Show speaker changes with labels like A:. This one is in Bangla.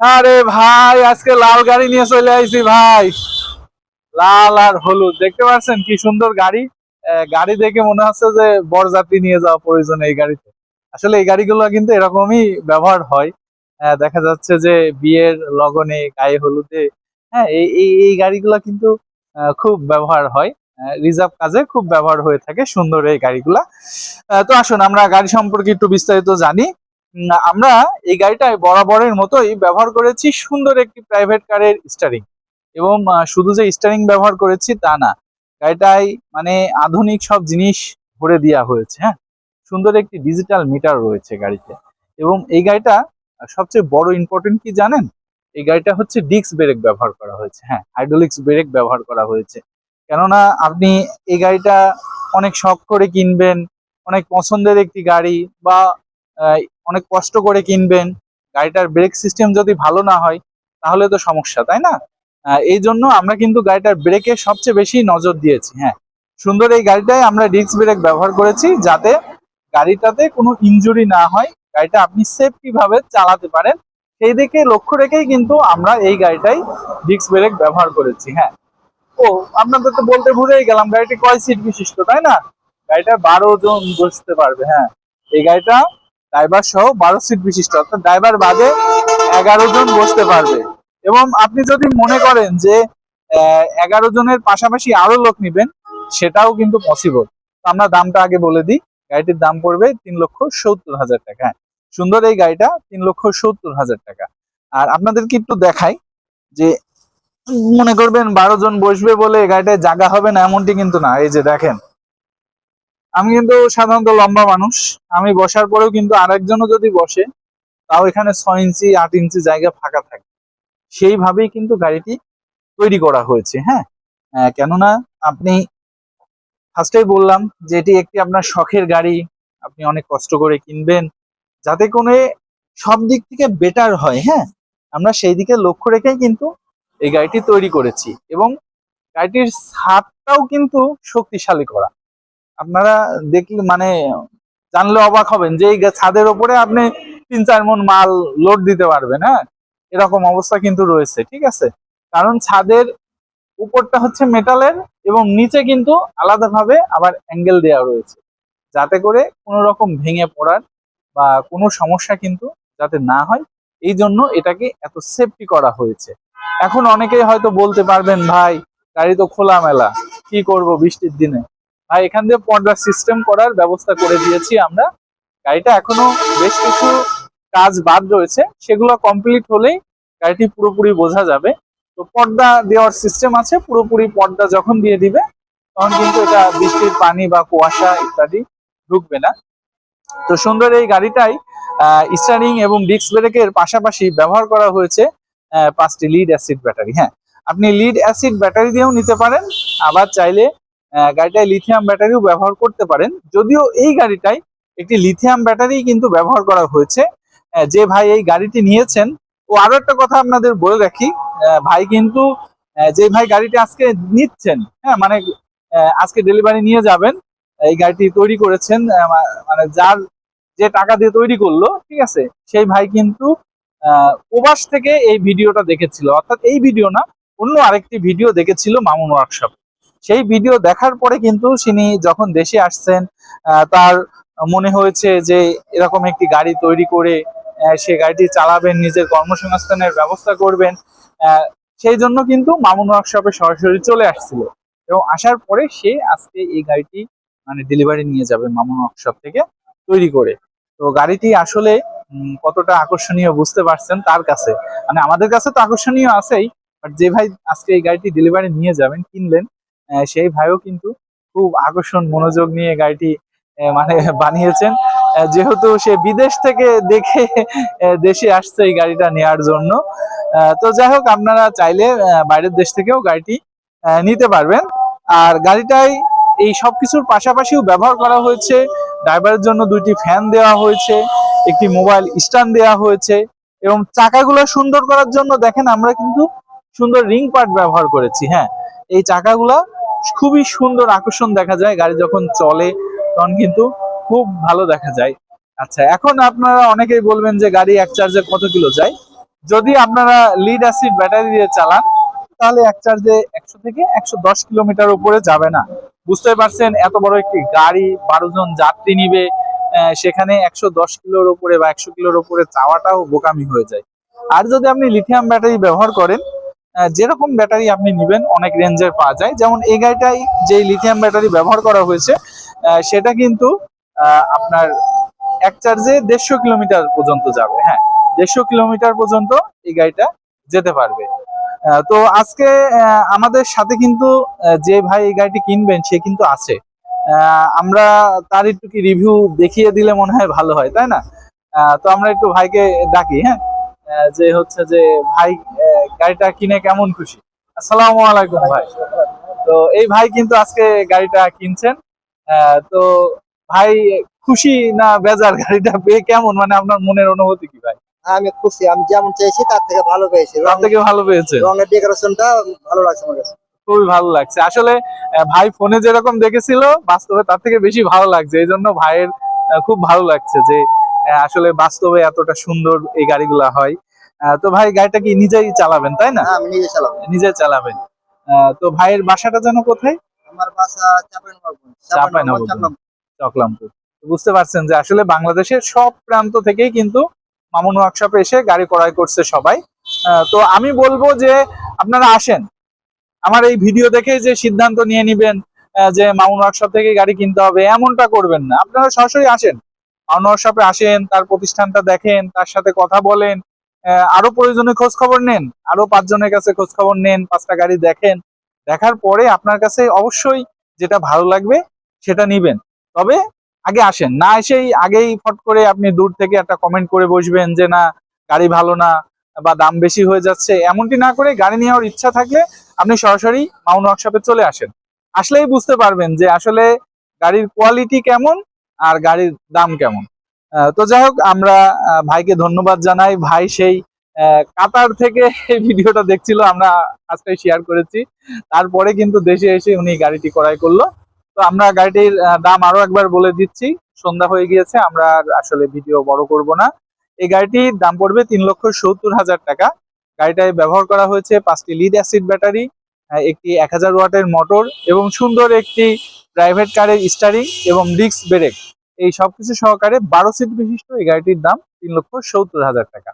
A: আরে ভাই, আজকে লাল গাড়ি নিয়ে চলে আইছি ভাই। লাল আর হলুদ, দেখতে পাচ্ছেন কি সুন্দর গাড়ি? গাড়ি দেখে মনে হচ্ছে যে বরযাত্রী নিয়ে যাওয়া প্রয়োজন এই গাড়িতে। আসলে এই গাড়িগুলো কিন্তু এরকমই ব্যবহার হয়। দেখা যাচ্ছে যে বিয়ের লগনে গায়ে হলুদে হ্যাঁ এই এই গাড়িগুলো কিন্তু খুব ব্যবহার হয়। রিজার্ভ কাজে খুব ব্যবহার হয়ে থাকে সুন্দর এই গাড়িগুলা। তো আসুন আমরা গাড়ি সম্পর্কে একটু বিস্তারিত জানি। আমরা এই গাড়িটায় বরাবরের মতোই ব্যবহার করেছি সুন্দর একটি প্রাইভেট কারের স্টারিং এবং শুধু যে স্টারিং ব্যবহার করেছি তা না, গাড়িটায় মানে আধুনিক সব জিনিস ভরে দেওয়া হয়েছে হ্যাঁ? সুন্দর একটি ডিজিটাল মিটার রয়েছে গাড়িতে। এবং এই গাড়িটা সবচেয়ে বড় ইম্পর্টেন্ট কি জানেন? এই গাড়িটা হচ্ছে ডিস্ক ব্রেক ব্যবহার করা হয়েছে হ্যাঁ? হাইড্রোলিক্স ব্রেক ব্যবহার করা হয়েছে। কেননা আপনি এই গাড়িটা অনেক শখ করে কিনবেন, অনেক পছন্দের একটি গাড়ি বা অনেক কষ্ট করে কিনবেন, গাড়িটার ব্রেক সিস্টেম যদি ভালো না হয়, তাহলে তো সমস্যা, তাই না? এই জন্য আমরা কিন্তু গাড়িটার ব্রেকে সবচেয়ে বেশি নজর দিয়েছি হ্যাঁ। সুন্দর এই গাড়িটায় আমরা ডিস্ক ব্রেক ব্যবহার করেছি যাতে গাড়িটাতে কোনো ইনজুরি না হয়, গাড়িটা আপনি সেফটি ভাবে চালাতে পারেন। সেই দিকে লক্ষ্য রেখেই কিন্তু আমরা এই গাড়িটাই ডিস্ক ব্রেক ব্যবহার করেছি হ্যাঁ। ও, আপনাদের তো বলতে ভুলেই গেলাম, গাড়িটি কয় সিট বিশিষ্ট, তাই না? গাড়িটা বারো জন বসতে পারবে হ্যাঁ। এই গাড়িটা ড্রাইভার সহ বারো সিট বিশিষ্ট, অর্থাৎ ড্রাইভার বাদে এগারো জন বসতে পারবে। এবং আপনি যদি মনে করেন যে এগারো জনের পাশাপাশি আরও লোক নিবেন, সেটাও কিন্তু পসিবল আমরা দামটা আগে বলে দিই। গাড়িটির দাম পড়বে তিন লক্ষ সত্তর হাজার টাকা। সুন্দর এই গাড়িটা, তিন লক্ষ সত্তর হাজার টাকা। আর আপনাদেরকে একটু দেখাই যে, মনে করবেন বারো জন বসবে বলে গাড়িটায় জায়গা হবে না, এমনটি কিন্তু না। এই যে দেখেন আমি কিন্তু সাধারণত লম্বা মানুষ। আমি বসার পরেও কিন্তু আরেকজনও যদি বসে, তাও এখানে ছয় ইঞ্চি, আট ইঞ্চি জায়গা ফাঁকা থাকে। সেইভাবেই কিন্তু গাড়িটি তৈরি করা হয়েছে হ্যাঁ? কেননা আপনি ফার্স্টেই বললাম যে এটি একটি আপনার শখের গাড়ি। আপনি অনেক কষ্ট করে কিনবেন, যাতে করে সব দিক থেকে বেটার হয় হ্যাঁ? আমরা সেই দিকে লক্ষ্য রেখেই কিন্তু এই গাড়িটি তৈরি করেছি এবং গাড়িটির ছাদটাও কিন্তু শক্তিশালী করা। আপনারা দেখলে মানে জানলে অবাক হবেন যে এই ছাদের ওপরে আপনি তিন চার মন মাল লোড দিতে পারবেন হ্যাঁ? এরকম অবস্থা কিন্তু রয়েছে, ঠিক আছে? কারণ ছাদের উপরটা হচ্ছে মেটালের এবং নিচে কিন্তু আলাদাভাবে আবার অ্যাঙ্গেল দেওয়া রয়েছে। যাতে করে কোনো রকম ভেঙে পড়ার বা কোনো সমস্যা কিন্তু যাতে না হয়, এই জন্য এটাকে এত সেফটি করা হয়েছে। এখন অনেকেই হয়তো বলতে পারবেন, ভাই, গাড়ি তো খোলামেলা, কি করব বৃষ্টির দিনে? ভাই এখান দিয়ে পর্দার সিস্টেম করার ব্যবস্থা করে দিয়েছি আমরা। গাড়িটা এখনও বেশ কিছু কাজ বাদ রয়েছে, সেগুলো কমপ্লিট হলেই গাড়িটি পুরোপুরি বোঝা যাবে। তো পর্দা দেওয়ার সিস্টেম আছে, পুরোপুরি পর্দা যখন দিয়ে দিবে, তখন কিন্তু এটা বৃষ্টির পানি বা কুয়াশা ইত্যাদি ঢুকবে না। তো সুন্দর এই গাড়িটাই স্টারিং এবং ডিস্ক ব্রেকের পাশাপাশি ব্যবহার করা হয়েছে পাঁচটি লিড অ্যাসিড ব্যাটারি হ্যাঁ আপনি লিড অ্যাসিড ব্যাটারি দিয়েও নিতে পারেন, আবার চাইলে গাড়িটায় লিথিয়াম ব্যাটারিও ব্যবহার করতে পারেন। যদিও এই গাড়িটায় একটি লিথিয়াম ব্যাটারি কিন্তু ব্যবহার করা হয়েছে। যে ভাই এই গাড়িটি নিয়েছেন, ও আরও একটা কথা আপনাদের বলে রাখি। ভাই কিন্তু যে ভাই গাড়িটি আজকে নিচ্ছেন হ্যাঁ মানে আজকে ডেলিভারি নিয়ে যাবেন, এই গাড়িটি তৈরি করেছেন মানে যার যে টাকা দিয়ে তৈরি করল, ঠিক আছে, সেই ভাই কিন্তু প্রবাস থেকে এই ভিডিওটা দেখেছিল। অর্থাৎ এই ভিডিও না, অন্য আরেকটি ভিডিও দেখেছিল মামুন ওয়ার্কশপ সেই ভিডিও দেখার পরে কিন্তু তিনি যখন দেশে আসছেন তার মনে হয়েছে যে এরকম একটি গাড়ি তৈরি করে সে গাড়িটি চালাবেন, নিজের কর্মসংস্থানের ব্যবস্থা করবেন সেই জন্য কিন্তু মামুন ওয়ার্কশপে সরাসরি চলে আসছিল। এবং আসার পরে সে আজকে এই গাড়িটি মানে ডেলিভারি নিয়ে যাবে মামুন ওয়ার্কশপ থেকে তৈরি করে। তো গাড়িটি আসলে কতটা আকর্ষণীয় বুঝতে পারছেন তার কাছে। মানে আমাদের কাছে তো আকর্ষণীয় আছেই বাট যে ভাই আজকে এই গাড়িটি ডেলিভারি নিয়ে যাবেন, কিনলেন সেই ভাইও কিন্তু খুব আকর্ষণ মনোযোগ নিয়ে গাড়িটি মানে বানিয়েছেন। যেহেতু সে বিদেশ থেকে দেখে দেশে আসছে এই গাড়িটা নেওয়ার জন্য। তো যাই হোক, আপনারা চাইলে বাইরের দেশ থেকেও গাড়িটি নিতে পারবেন। আর গাড়িটাই এই সব কিছুর পাশাপাশিও ব্যবহার করা হয়েছে। ড্রাইভারের জন্য দুইটি ফ্যান দেওয়া হয়েছে, একটি মোবাইল স্ট্যান্ড দেওয়া হয়েছে এবং চাকাগুলো সুন্দর করার জন্য দেখেন আমরা কিন্তু সুন্দর রিং পার্ট ব্যবহার করেছি হ্যাঁ। এই চাকাগুলা খুবই সুন্দর আকর্ষণ দেখা যায়। গাড়ি যখন চলে, তখন কিন্তু খুব ভালো দেখা যায়। আচ্ছা এখন আপনারা অনেকেই বলবেন যে গাড়ি এক চার্জে কত কিলো যায়? যদি আপনারা লিড অ্যাসিড ব্যাটারি দিয়ে চালান, তাহলে এক চার্জে একশো থেকে একশো দশ কিলোমিটার উপরে যাবে না। বুঝতে পারছেন, এত বড় একটি গাড়ি, বারো জন যাত্রী নিবে সেখানে একশো দশ কিলোর উপরে বা একশো কিলোর উপরে চাওয়াটাও বোকামি হয়ে যায়। আর যদি আপনি লিথিয়াম ব্যাটারি ব্যবহার করেন যেরকম ব্যাটারি আপনি নেবেন, অনেক রেঞ্জের পাওয়া যায়। যেমন এই গাড়িটাই যে লিথিয়াম ব্যাটারি ব্যবহার করা হয়েছে সেটা কিন্তু আপনার এক চার্জে দেড়শো কিলোমিটার পর্যন্ত যাবে হ্যাঁ দেড়শো কিলোমিটার পর্যন্ত এই গাড়িটা যেতে পারবে। তো আজকে আমাদের সাথে কিন্তু যে ভাই এই গাড়িটি কিনবেন, সে কিন্তু আছে। আমরা তার একটু কি রিভিউ দেখিয়ে দিলে মনে হয় ভালো হয়, তাই না? তো আমরা একটু ভাইকে ডাকি হ্যাঁ। যে হচ্ছে যে ভাই গাড়িটা কিনে কেমন খুশি? আসসালামু আলাইকুম ভাই। তো এই ভাই কিন্তু আজকে গাড়িটা কিনছেন। তো ভাই খুশি না বেজার গাড়িটা পেয়ে কেমন? মানে আপনার মনের অনুভূতি কি ভাই?
B: আমি খুশি আমি যেমন চেয়েছি তার থেকে ভালো পেয়েছি।
A: তার থেকে ভালো পেয়েছে?
B: রঙের ডেকোরেশনটা ভালো লাগছে আমার কাছে।
A: খুবই ভালো লাগছে। আসলে ভাই ফোনে যেরকম দেখেছিল বাস্তবে তার থেকে বেশি ভালো লাগছে। এই জন্য ভাইয়ের খুব ভালো লাগছে যে আসলে বাস্তবে এতটা সুন্দর এই গাড়িগুলা হয়। তো ভাই গাড়িটা কি নিজেই চালাবেন তাই না?
B: হ্যাঁ আমি নিজে চালাবো।
A: নিজে চালাবেন। তো ভাইয়ের বাসাটা যেন কোথায়?
B: আমার বাসা চাপাইনবাবগঞ্জ।
A: চকলামপুর। বুঝতে পারছেন যে আসলে বাংলাদেশের সব প্রান্ত থেকেই কিন্তু মামুন ওয়ার্কশপে এসে গাড়ি ক্রয় করছে সবাই। তো আমি বলব যে আপনারা আসেন। আমার এই ভিডিও দেখে যে সিদ্ধান্ত নিয়ে নিবেন যে মামুন ওয়ার্কশপ থেকে গাড়ি কিনতে হবে এমনটা করবেন না। আপনারা সরাসরি আসেন। মামুন ওয়ার্কশপে আসেন, তার প্রতিষ্ঠানটা দেখেন, তার সাথে কথা বলেন। আরও প্রয়োজনে খোঁজ খবর নেন। আরও পাঁচজনের কাছে খোঁজ খবর নেন, পাঁচটা গাড়ি দেখেন। দেখার পরে আপনার কাছে অবশ্যই যেটা ভালো লাগবে সেটা নিবেন। তবে আগে আসেন, না এসেই আগেই ফট করে আপনি দূর থেকে একটা কমেন্ট করে বসবেন যে, না, গাড়ি ভালো না বা দাম বেশি হয়ে যাচ্ছে। এমনটি না করে গাড়ি নেওয়ার ইচ্ছা থাকলে আপনি সরাসরি মাউন্ট ওয়ার্কশপে চলে আসেন। আসলেই বুঝতে পারবেন যে আসলে গাড়ির কোয়ালিটি কেমন আর গাড়ির দাম কেমন? তো যাই হোক, আমরা ভাইকে ধন্যবাদ জানাই। ভাই সেই কাতার থেকে এই ভিডিওটা দেখছিল, আমরা আজকে শেয়ার করেছি। তারপরে কিন্তু দেশে এসে উনি গাড়িটি ক্রয় করল। তো আমরা গাড়িটির দাম আরও একবার বলে দিচ্ছি। সন্ধ্যা হয়ে গিয়েছে, আমরা আসলে ভিডিও বড় করব না। এই গাড়িটির দাম পড়বে তিন লক্ষ সত্তর হাজার টাকা। গাড়িটায় ব্যবহার করা হয়েছে পাঁচটি লিড অ্যাসিড ব্যাটারি একটি এক হাজার ওয়াটের মোটর এবং সুন্দর একটি প্রাইভেট কারের স্টারিং এবং ডিস্ক ব্রেক এই সবকিছু সহকারে বারো সিট বিশিষ্ট এই গাড়িটির দাম তিন লক্ষ সত্তর হাজার টাকা।